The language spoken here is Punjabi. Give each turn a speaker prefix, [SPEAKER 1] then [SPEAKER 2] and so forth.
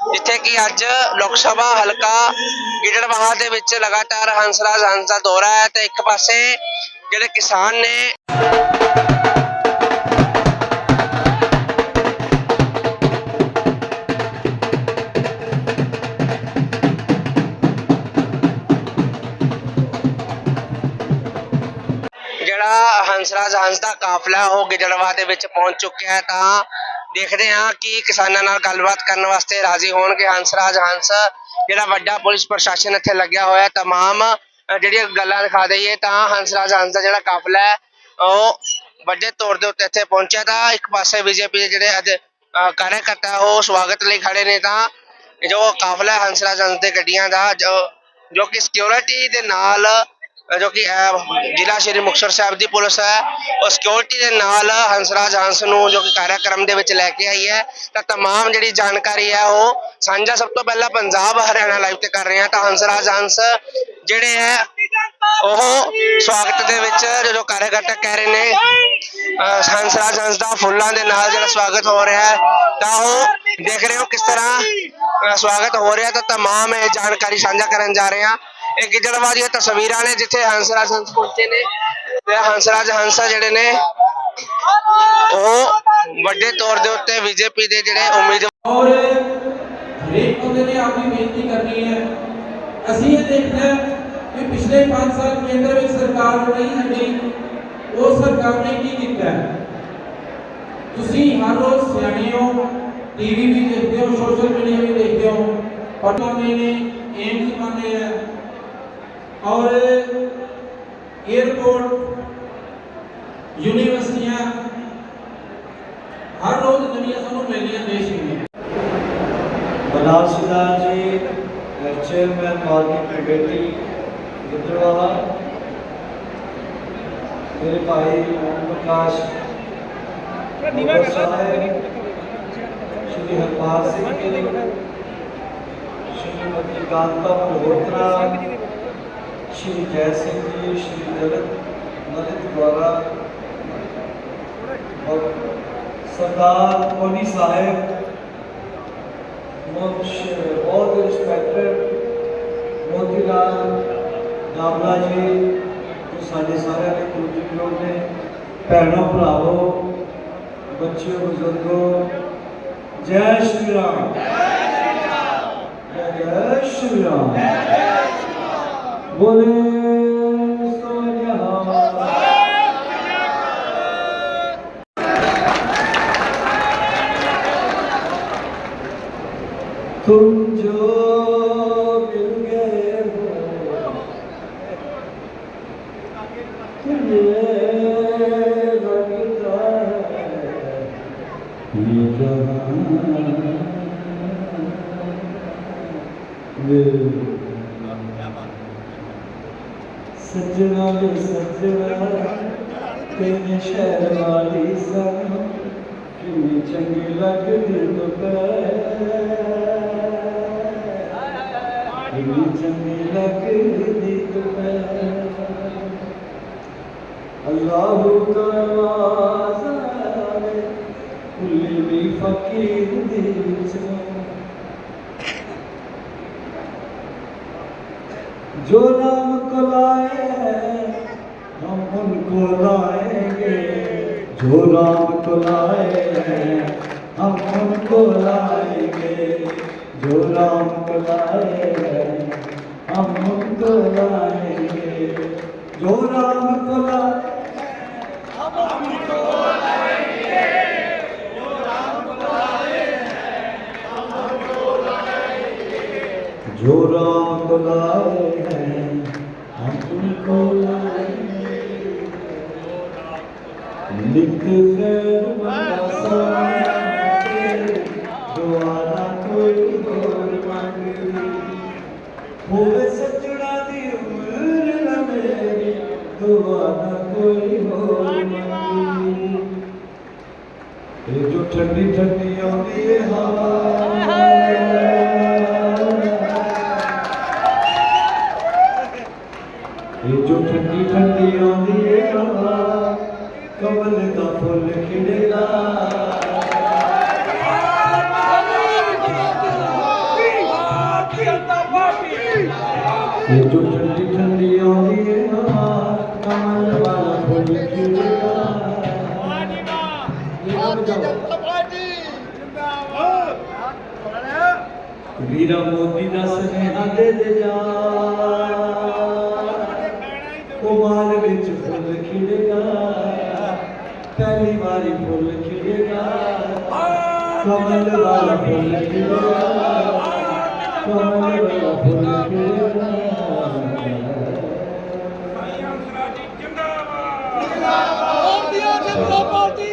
[SPEAKER 1] ਜਿੱਥੇ ਕਿ ਅੱਜ ਲੋਕ ਸਭਾ ਹਲਕਾ ਗਿੱਦੜਬਾਹਾ ਦੇ ਵਿੱਚ ਲਗਾਤਾਰ ਹੰਸਰਾਜ ਹੰਸ ਦਾ ਦੌਰਾ ਹੈ ਤੇ ਇੱਕ ਪਾਸੇ ਜਿਹੜੇ ਕਿਸਾਨ ਨੇ ਜਿਹੜਾ ਹੰਸਰਾਜ ਹੰਸ ਦਾ ਕਾਫਲਾ ਉਹ ਗਿੱਦੜਬਾਹਾ ਦੇ ਵਿੱਚ ਪਹੁੰਚ ਚੁੱਕਿਆ ਹੈ ਤਾਂ ਦੇਖਦੇ ਹਾਂ ਕਿ ਕਿਸਾਨਾਂ ਨਾਲ ਗੱਲਬਾਤ ਕਰਨ ਵਾਸਤੇ ਰਾਜ਼ੀ ਹੋਣਗੇ। ਹੰਸਰਾਜ ਹੰਸ ਜਿਹੜਾ ਵੱਡਾ ਪੁਲਿਸ ਪ੍ਰਸ਼ਾਸਨ ਇੱਥੇ ਲੱਗਿਆ ਹੋਇਆ ਹੈ ਤਮਾਮ ਜਿਹੜੀਆਂ ਗੱਲਾਂ ਦਿਖਾ ਦਈਏ ਤਾਂ ਹੰਸਰਾਜ ਹੰਸ ਦਾ ਜਿਹੜਾ ਕਾਫਲਾ ਹੈ ਉਹ ਵੱਡੇ ਤੌਰ ਦੇ ਉੱਤੇ ਇੱਥੇ ਪਹੁੰਚਿਆ ਤਾਂ ਇੱਕ ਪਾਸੇ ਬੀਜੇਪੀ ਦੇ ਜਿਹੜੇ ਅੱਜ ਅ, ਕਾਰਜਕਰਤਾ ਉਹ ਸਵਾਗਤ ਲਈ ਖੜੇ ਨੇ ਤਾਂ ਜੋ ਕਾਫਲਾ ਹੈ ਹੰਸਰਾਜ ਹੰਸ ਦੇ ਗੱਡੀਆਂ ਦਾ ਜੋ ਕਿ ਸਿਕਿਉਰਿਟੀ ਦੇ ਨਾਲ ਜੋ ਕਿ ਅ, ਜ਼ਿਲ੍ਹਾ ਸ਼੍ਰੀ ਮੁਕਤਸਰ ਸਾਹਿਬ ਦੀ ਪੁਲਿਸ ਹੈ ਉਹ ਸਿਕਿਉਰਿਟੀ ਦੇ ਨਾਲ ਹੰਸਰਾਜ ਹੰਸ ਨੂੰ ਜੋ ਕਿ ਕਾਰਿਆਕਰਮ ਦੇ ਵਿੱਚ ਲੈ ਕੇ ਆਈ ਹੈ ਤਾਂ ਤਮਾਮ ਜਿਹੜੀ ਜਾਣਕਾਰੀ ਹੈ ਉਹ ਸਾਂਝਾ ਸਭ ਤੋਂ ਪਹਿਲਾਂ ਪੰਜਾਬ ਹਰਿਆਣਾ ਲਾਈਵ ਤੇ ਕਰ ਰਹੇ ਹਾਂ ਤਾਂ ਹੰਸਰਾਜ ਹੰਸ ਜਿਹੜੇ ਹੈ ਉਹ ਸਵਾਗਤ ਦੇ ਵਿੱਚ ਜੋ ਕਾਰਿਆਕਰਤਾ ਕਹਿ ਰਹੇ ਨੇ ਹੰਸਰਾਜ ਹੰਸ ਦਾ ਫੁੱਲਾਂ ਦੇ ਨਾਲ ਜਿਹੜਾ ਸਵਾਗਤ ਹੋ ਰਿਹਾ ਹੈ ਤਾਂ ਉਹ ਦੇਖ ਰਹੇ ਹੋ ਕਿਸ ਤਰ੍ਹਾਂ ਸਵਾਗਤ ਹੋ ਰਿਹਾ ਤਾਂ ਤਮਾਮ ਇਹ ਜਾਣਕਾਰੀ ਸਾਂਝਾ ਕਰਨ ਜਾ ਰਹੇ ਹਾਂ ਇਹ ਗਿੱਦੜਬਾਹਾ ਦੀਆਂ ਤਸਵੀਰਾਂ ਨੇ ਜਿੱਥੇ ਹੰਸਰਾਜ ਹੰਸ ਪਹੁੰਚੇ ਨੇ ਤੇ ਹੰਸਰਾਜ ਹੰਸ ਜਿਹੜੇ ਨੇ, ਉਹ ਵੱਡੇ ਤੌਰ ਦੇ ਉੱਤੇ ਬੀਜੇਪੀ ਦੇ ਜਿਹੜੇ ਉਮੀਦਵਾਰ
[SPEAKER 2] ਔਰ ਹਰੇਕ ਬੰਦੇ ਨੇ ਆਪਣੀ ਬੇਨਤੀ ਕਰਨੀ ਹੈ। ਅਸੀਂ ਇਹ ਦੇਖਣਾ ਕਿ ਪਿਛਲੇ 5 ਸਾਲ ਕੇਂਦਰ ਵਿੱਚ ਸਰਕਾਰ ਰਹੀ ਸਾਡੀ ਉਹ ਸਰਕਾਰ ਨੇ ਕੀ ਕੀਤਾ ਤੁਸੀਂ ਹਰ ਰੋਜ਼ ਸਿਆਣੇ ਹੋ ਟੀਵੀ ਵੀ ਦੇਖਦੇ ਹੋ, ਸੋਸ਼ਲ ਮੀਡੀਆ ਵੀ ਦੇਖਦੇ ਹੋ ਪਟਨੇ ਨੇ ਏਮਸ ਬਣੇ ਹੈ और एयरपोर्ट यूनिवर्सिटियां ਹਰ ਰੋਜ਼ ਦੁਨੀਆ ਸਾਨੂੰ ਮਿਲਦੀਆਂ ਦੇਸ਼
[SPEAKER 3] ਦੀਆਂ। ਬਨਾਰ ਸਿਦਾਰ ਜੀ ਚੇਅਰਮੈਨ ਮਾਰਕੀਟ ਕਮੇਟੀ ਗਿੱਦੜਵਾਲਾ ਮੇਰੇ ਭਾਈ ਓਮ ਪ੍ਰਕਾਸ਼ ਸ਼੍ਰੀ ਹਰਪਾਲ ਸਿੰਘ ਜੀ ਸ਼੍ਰੀਮਤੀ ਕਾਂਤਾ ਮੋਹਤਰਾ ਸ਼੍ਰੀ ਜੈ ਸਿੰਘ ਜੀ ਸ਼੍ਰੀ ਜਗਤ ਨਰਿਤ ਦੁਆਰਾ اور سردار کونی صاحب اور انسپیکٹر موتی لال ڈابلا جی تو سارے سارے کلوجک جی لوگ نے بھنوں بھراو بچے بزرگوں، جے شری رام۔ جے شری رام۔ 오늘 소녀 سجنا وے سجنا تیرے شہر والی سن کنی چنگی لگدی دوپہر کنی چنگی لگدی دوپہر اللہ کرواز آوے کلی بھی فقیر دی جو نام کلا उनको लाएंगे जो राम को लाए हैं हम उनको लाएंगे जो राम को लाए हैं हम उनको लाएंगे जो राम को लाए जो राम को लाए हैं हम उनको लाएंगे ਲਿਖ ਗੈਰ ਬਤਾਸਾ ਤੇਰੇ ਦੁਆਰਾ ਕੋਈ ਹੋਰ ਮੰਗਦੀ ਹੋਵੇ ਸੱਜਣਾ ਦੀ ਉਮਰ ਨਾ ਮੇਰੀ ਦੁਆਰਾ ਕੋਈ ਹੋਰ ਮੰਗਦੀ ਇਹ ਜੋ ਠੰਡੀ ਠੰਡੀ ਆਉਂਦੀ ਹੈ ਹਵਾ। ਇਹ ਜੋ ਠੰਡੀ ਠੰਡੀ ਆਉਂਦੀ ਏ ਹਵਾ ਕਮਲ ਵਾਲਾ ਫੁੱਲ ਖਿੜੇਗਾ ਵੀਰਾ ਮੋਦੀ ਦਾ ਸੁਨੇਹਾ ਦੇ ਦੇ ਜਾ। ਕੁਮਾਰ ਵਿੱਚ ਫੁੱਲ ਖਿੜਿਆ ਪਹਿਲੀ ਵਾਰੀ ਫੁੱਲ ਖਿੜਿਆ ਕਮਲ ਵਾਲਾ ਫੁੱਲ ਖਿੜੇਗਾ ਕਮਲ ਵਾਲਾ ਫੁੱਲ ਖਿੜੇਗਾ
[SPEAKER 2] পার্টি